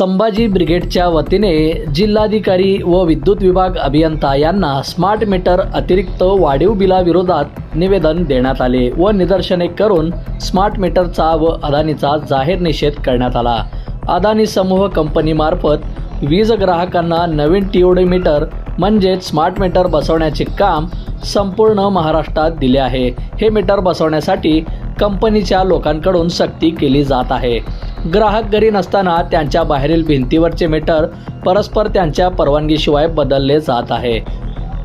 संभाजी ब्रिगेडच्या वतीने जिल्हाधिकारी व विद्युत विभाग अभियंता यांना स्मार्ट मीटर अतिरिक्त वाढीव बिलाविरोधात निवेदन देण्यात आले व निदर्शने करून स्मार्ट मीटरचा व अदानीचा जाहीर निषेध करण्यात आला. अदानी समूह कंपनीमार्फत वीज ग्राहकांना नवीन टीओडी मीटर म्हणजेच स्मार्ट मीटर बसवण्याचे काम संपूर्ण महाराष्ट्रात दिले आहे. हे मीटर बसवण्यासाठी कंपनीच्या लोकांकडून सक्ती केली जात आहे. ग्राहक घरी नसताना त्यांच्या बाहेरील भिंतीवरचे मीटर परस्पर त्यांच्या परवानगीशिवाय बदलले जात आहे.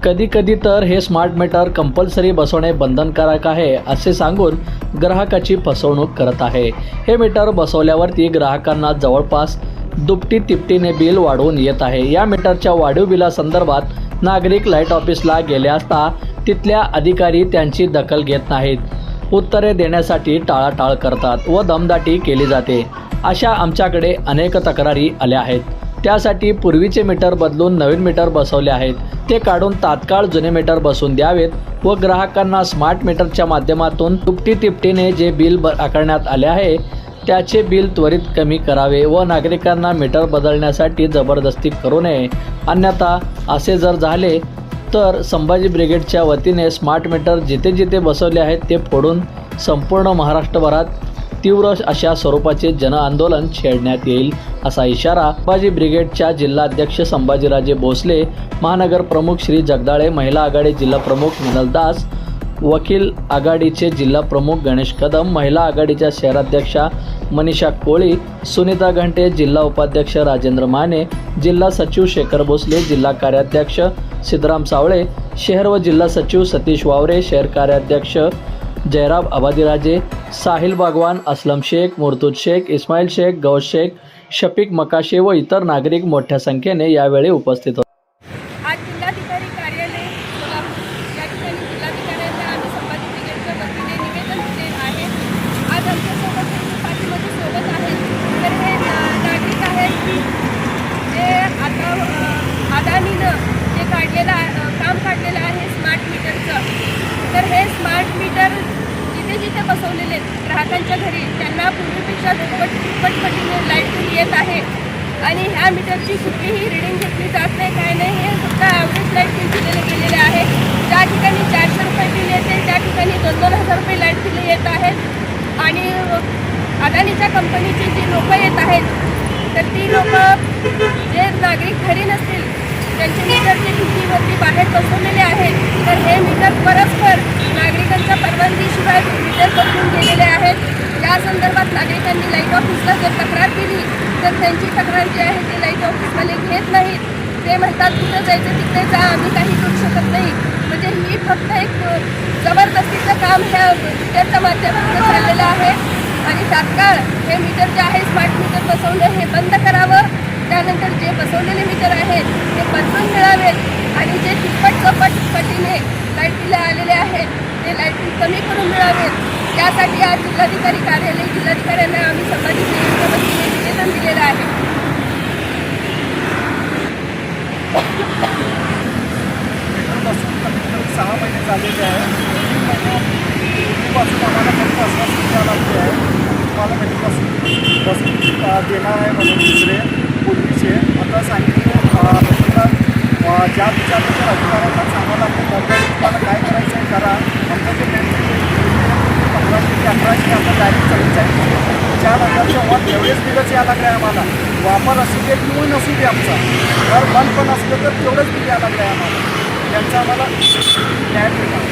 कधी कधी तर हे स्मार्ट मीटर कंपल्सरी बसवणे बंधनकारक आहे असे सांगून ग्राहकाची फसवणूक करत आहे. हे मीटर बसवल्यावरती ग्राहकांना जवळपास दुपटी तिपटीने बिल वाढवून येत आहे. या मीटरच्या वाढीव बिलासंदर्भात नागरिक लाइट ऑफिसला गेले असता तिथल्या अधिकारी त्यांची दखल घेत नाहीत. उत्तरे देण्यासाठी टाळाटाळ करतात व दमदाटी केली जाते. अशा आमच्याकडे अनेक तक्रारी आल्या आहेत. त्यासाठी पूर्वीचे मीटर बदलून नवीन मीटर बसवले आहेत. ते काढून तात्काळ जुने मीटर बसवून द्यावेत व ग्राहकांना स्मार्ट मीटरच्या माध्यमातून तुपटी तिपटीने जे बिल ब आकारण्यात आले आहे त्याचे बिल त्वरित कमी करावे व नागरिकांना मीटर बदलण्यासाठी जबरदस्ती करू नये. अन्यथा असे जर झाले तर संभाजी ब्रिगेडच्या वतीने स्मार्ट मीटर जिथे जिथे बसवले आहेत ते फोडून संपूर्ण महाराष्ट्रभरात तीव्र अशा स्वरूपाचे जनआंदोलन छेडण्यात येईल असा इशारा संभाजी ब्रिगेडच्या जिल्हाध्यक्ष संभाजीराजे भोसले महानगर प्रमुख श्री जगदाळे महिला आघाडी जिल्हा प्रमुख मिनल दास वकील आघाडीचे जिल्हा प्रमुख गणेश कदम महिला आघाडीच्या शहराध्यक्षा मनीषा कोळी सुनीता घंटे जिल्हा उपाध्यक्ष राजेंद्र माने जिल्हा सचिव शेखर भोसले जिल्हा कार्याध्यक्ष सिद्धराम सावळे शहर व जिल्हा सचिव सतीश वावरे शहर कार्याध्यक्ष जयराब आबादीराजे साहिल बागवान असलम शेख मुर्तुद शेख इस्माईल शेख गौस शेख शफीक मकाशे व इतर नागरिक मोठ्या संख्येने यावेळी उपस्थित होते. आज जिल्हाधिकारी कार्यालय या ठिकाणी जिल्हाधिकाऱ्यांना आम्ही संभाजी ब्रिगेडच्या वतीने निवेदन दिले आहे. आज आमच्या जे पाठीमध्ये सोबत आहेत तर हे अ, नागरिक आहेत की जे आता अ, अदानीनं जे काढलेलं आहे- अ, काम काढलेलं आहे स्मार्ट मीटरचं तर हे स्मार्ट मीटर जिथे जिथे बसवलेले आहेत ग्राहकांच्या घरी त्यांना पूर्वीपेक्षा दुप्पट दुप्पट पटीने लाइट बिल येत आहे आणि ह्या मीटरची कुठलीही रिडिंग घेतली जात नाही काय नाही हे फक्त ॲव्हरेज लाइट बिल दिलेले गेलेले आहे ज्या ठिकाणी चारशे रुपये बिल येते त्या ठिकाणी दोन दोन हजार रुपये लाइट बिल येत आहेत आणि अदानीच्या कंपनीची जी लोकं येत आहेत तर ती लोक जे नागरिक घरी नसतील त्यांचे मीटर जे भिंतीवरती बाहेर बसवलेले आहेत तर हे मीटर परस्पर नागरिकांच्या परवानगीशिवाय मीटर बदलून गेलेले आहेत. या संदर्भात नागरिकांनी लाइट ऑफिसला जर तक्रार केली तर त्यांची तक्रार जी आहे ती लाइट ऑफिसवाले घेत नाहीत. ते म्हणतात कुठं जायचं तिकडे जा आम्ही काही करू शकत नाही. म्हणजे ही फक्त एक जबरदस्तीचं काम ह्या मीटरच्या माध्यमातून चाललेलं आहे आणि तात्काळ हे मीटर जे आहे स्मार्ट मीटर बसवणं हे बंद करावं. त्यानंतर जे बसवलेले मीटर आहेत ते बदलून मिळावेत आणि जे तिप्पट चौपट पटीने लाइट बिल आलेले आहेत ते लाइट बिल कमी करून मिळावेत त्यासाठी आज जिल्हाधिकारी कार्यालय जिल्हाधिकाऱ्यांना आम्ही संबंधित वतीने निवेदन दिलेलं आहे देणार आहे म्हणून दुसरे पूर्वीचे आता सांगितले ज्या विचाराच्या अधिकाऱ्यांना सांगावं लागतं मोबाईल तुम्हाला काय करायचं आहे करा. आमचं जे पंधराशे ते अठराशे आता डायरेक्ट चव्वेचाळीस चार हजारच्या वर एवढेच बिलच यायला लागलं आहे आम्हाला. वापर असू दे किंवा नसू दे आमचा. घर बंद पण असलं तर तेवढंच बिल यायला लागलं आहे आम्हाला. त्यांचा आम्हाला न्याय मिळणार.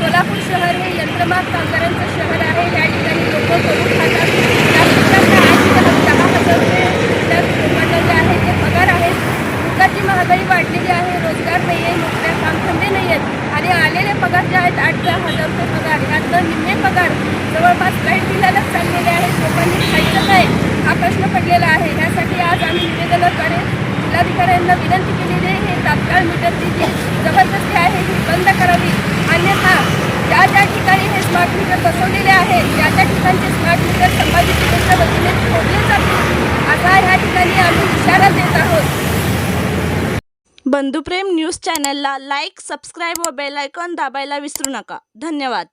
सोलापूर शहर हे यंत्रमाग कामगारांचं शहर आहे. या ठिकाणी लोक करून खातात त्या लोकांना आज जलद दहा हजार रुपये त्या लोकांना जे आहे ते पगार आहेत दुधाची महागाई वाढलेली आहे रोजगार नाही आहे नोकऱ्या कामधंदे नाही आहेत आणि आलेले पगार जे आहेत आठ दहा हजार रुपये पगार यातनं निम्मे पगार जवळपास लाइट बिलालाच चाललेले आहेत लोकांनी खायचं काय हा प्रश्न पडलेला आहे यासाठी आज आम्ही निवेदनाद्वारे जिल्हाधिकाऱ्यांना विनंती केलेली आहे हे जी जबरदस्ती आहे ही बंद करावी. अन्यथा ज्या ज्या ठिकाणी हे स्मार्ट मीटर बसवलेले आहेत त्या त्या ठिकाणचे स्मार्ट मीटर संभाजी ब्रिगेडच्या वतीने फोडले जातील असा ह्या ठिकाणी आम्ही इशारा देत आहोत. बंधुप्रेम न्यूज चॅनलला लाईक सबस्क्राईब व बेल आयकॉन दाबायला विसरू नका. धन्यवाद.